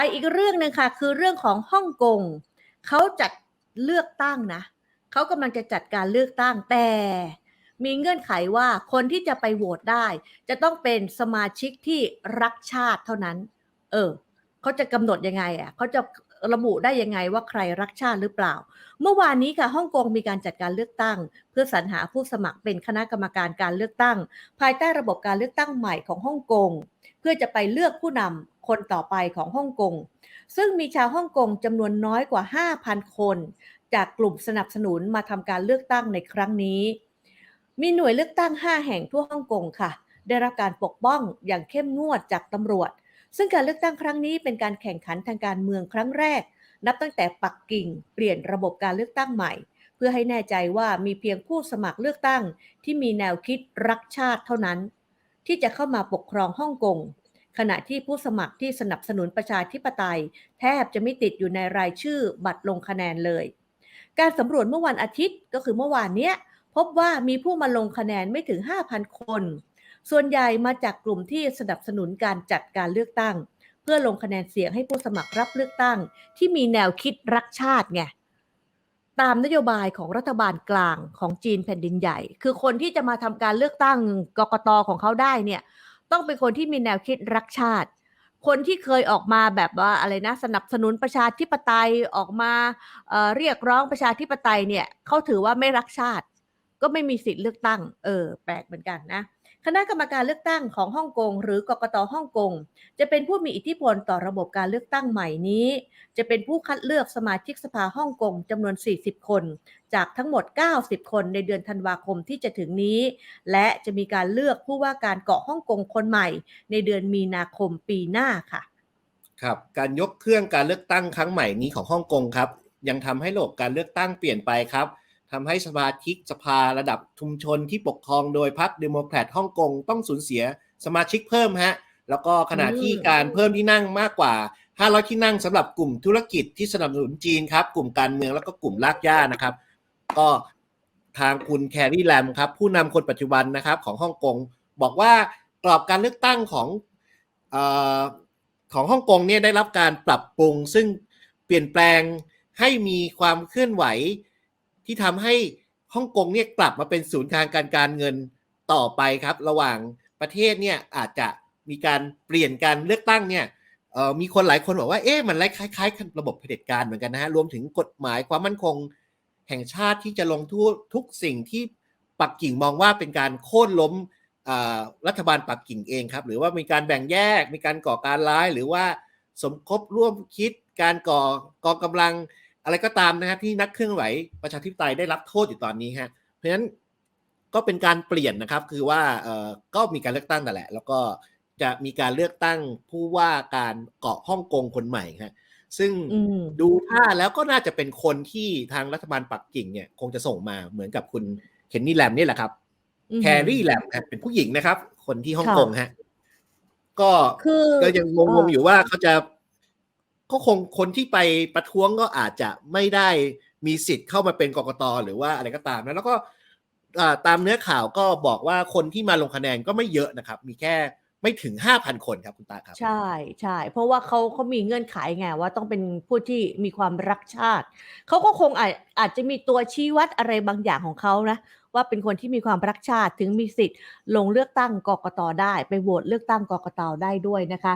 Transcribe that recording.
ไปอีกเรื่องหนึ่งค่ะ คือเรื่องของฮ่องกงเขาจัดเลือกตั้งนะเขากำลังจะจัดการเลือกตั้งแต่มีเงื่อนไขว่าคนที่จะไปโหวตได้ จะต้องเป็นสมาชิกที่รักชาติเท่านั้น เออเขาจะกำหนดยังไงอะเขาจะ ระบุได้ยังไงว่าใครรักชาติหรือเปล่า เมื่อวานนี้ค่ะฮ่องกงมีการจัดการเลือกตั้ง เพื่อสรรหาผู้สมัครเป็นคณะกรรมการการเลือกตั้ง ภายใต้ระบบการเลือกตั้งใหม่ของฮ่องกงเพื่อจะไปเลือกผู้นำคนต่อไปของฮ่องกงซึ่งมีชาวฮ่องกงจำนวนน้อยกว่า 5,000 คน จากกลุ่มสนับสนุนมาทำการเลือกตั้งในครั้งนี้ มีหน่วยเลือกตั้ง 5 แห่งทั่วฮ่องกงค่ะ ได้รับการปกป้องอย่างเข้มงวดจากตำรวจ ซึ่งการเลือกตั้งครั้งนี้เป็นการแข่งขันทางการเมืองครั้งแรก นับตั้งแต่ปักกิ่งเปลี่ยนระบบการเลือกตั้งใหม่ เพื่อให้แน่ใจว่ามีเพียงผู้สมัครเลือกตั้ง ที่มีแนวคิดรักชาติเท่านั้น ที่จะเข้ามาปกครองฮ่องกงขณะที่ผู้สมัครที่สนับสนุนประชาธิปไตย แทบจะไม่ติดอยู่ในรายชื่อบัตรลงคะแนนเลย การสำรวจเมื่อวันอาทิตย์ก็คือเมื่อวานเนี้ยพบว่ามีผู้มาลงคะแนนไม่ถึง 5,000 คน ส่วนใหญ่มาจากกลุ่มที่สนับสนุนการจัดการเลือกตั้ง เพื่อลงคะแนนเสียงให้ผู้สมัครรับเลือกตั้ง ที่มีแนวคิดรักชาติไงตามนโยบายของรัฐบาลกลางของจีนแผ่นดินใหญ่ คือคนที่จะมาทำการเลือกตั้งกกตของเขาได้เนี่ยต้องเป็นคนที่มีแนวคิดรักชาติ คนที่เคยออกมาแบบว่าอะไรนะสนับสนุนประชาธิปไตยออกมาเเรียกร้องประชาธิปไตยเนี่ยเขาถือว่าไม่รักชาติ ก็ไม่มีสิทธิ์เลือกตั้ง เออ แปลกเหมือนกันนะ คณะกรรมการเลือกตั้งของฮ่องกง หรือกกตฮ่องกง จะเป็นผู้มีอิทธิพลต่อระบบการเลือกตั้งใหม่นี้ จะเป็นผู้คัดเลือกสมาชิกสภาฮ่องกงจำนวน 40 คน จากทั้งหมด 90 คนในเดือนธันวาคมที่จะถึงนี้ และจะมีการเลือกผู้ว่าการเกาะฮ่องกงคนใหม่ ในเดือนมีนาคมปีหน้าค่ะ ครับ การยกเครื่องการเลือกตั้งครั้งใหม่นี้ของฮ่องกงครับ ยังทำให้ระบบการเลือกตั้งเปลี่ยนไปครับ ทำให้สมาชิกสภาระดับชุมชนที่ปกครองโดยพรรคเดโมแครตฮ่องกงต้องสูญเสียสมาชิกเพิ่มฮะ แล้วก็ขณะที่การเพิ่มที่นั่งมากกว่า 500 ที่นั่งสำหรับกลุ่มธุรกิจที่สนับสนุนจีนครับ กลุ่มการเมืองแล้วก็กลุ่มลากย่านะครับ ก็ทางคุณแครีแลมครับผู้นำคนปัจจุบันนะครับของฮ่องกงบอกว่ากรอบการเลือกตั้งของเออของฮ่องกงเนี่ยได้รับการปรับปรุง ซึ่งเปลี่ยนแปลงให้มีความเคลื่อนไหว ที่ทำให้ฮ่องกงเนี่ยกลับมาเป็นศูนย์กลางการการเงินต่อไปครับ ระหว่างประเทศเนี่ยอาจจะมีการเปลี่ยนการเลือกตั้งเนี่ยมีคนหลายคนบอกว่าเอ๊ะมันคล้ายๆ ระบบเผด็จการเหมือนกันนะฮะรวมถึงกฎหมายความมั่นคงแห่งชาติที่จะลงทุทุกสิ่งที่ปักกิ่งมองว่าเป็นการโค่นล้มรัฐบาลปักกิ่งเองครับ หรือว่ามีการแบ่งแยกมีการก่อการร้าย หรือว่าสมคบร่วมคิดการก่อกองกำลัง อะไรก็ตามนะครับที่นักเคลื่อนไหวประชาธิปไตยได้รับโทษอยู่ตอนนี้ฮะเพราะฉะนั้นก็เป็นการเปลี่ยนนะครับคือว่าเอ่อก็มีการเลือกตั้งนั่นแหละ แล้วก็จะมีการเลือกตั้งผู้ว่าการเกาะฮ่องกงคนใหม่ฮะซึ่งอืมดูท่าแล้วก็น่าจะเป็นคนที่ทางรัฐบาลปักกิ่งเนี่ยคงจะส่งมาเหมือนกับคุณเคนนี่แลมนี่แหละครับอืมแครี่แลมครับเป็นผู้หญิงนะครับ คนที่ฮ่องค่ะกงฮะก็คือก็ยังงงๆอยู่ว่าเขาจะ ก็คงคนที่ไปประท้วงก็อาจจะไม่ได้มีสิทธิ์เข้ามาเป็นกกตหรือว่าอะไรก็ตามนะแล้วก็ตามเนื้อข่าวก็บอกว่าคนที่มาลงคะแนนก็ไม่เยอะนะครับ มีแค่ไม่ถึงห้าพันคนครับคุณตาครับ ใช่ใช่เพราะว่าเขาเขามีเงื่อนไขไงว่าต้องเป็นผู้ที่มีความรักชาติ เขาก็คงอาจอาจจะมีตัวชี้วัดอะไรบางอย่างของเขานะว่าเป็นคนที่มีความรักชาติถึงมีสิทธิ์ ลงเลือกตั้งกกตได้ ไปโหวตเลือกตั้งกกตได้ด้วยนะคะ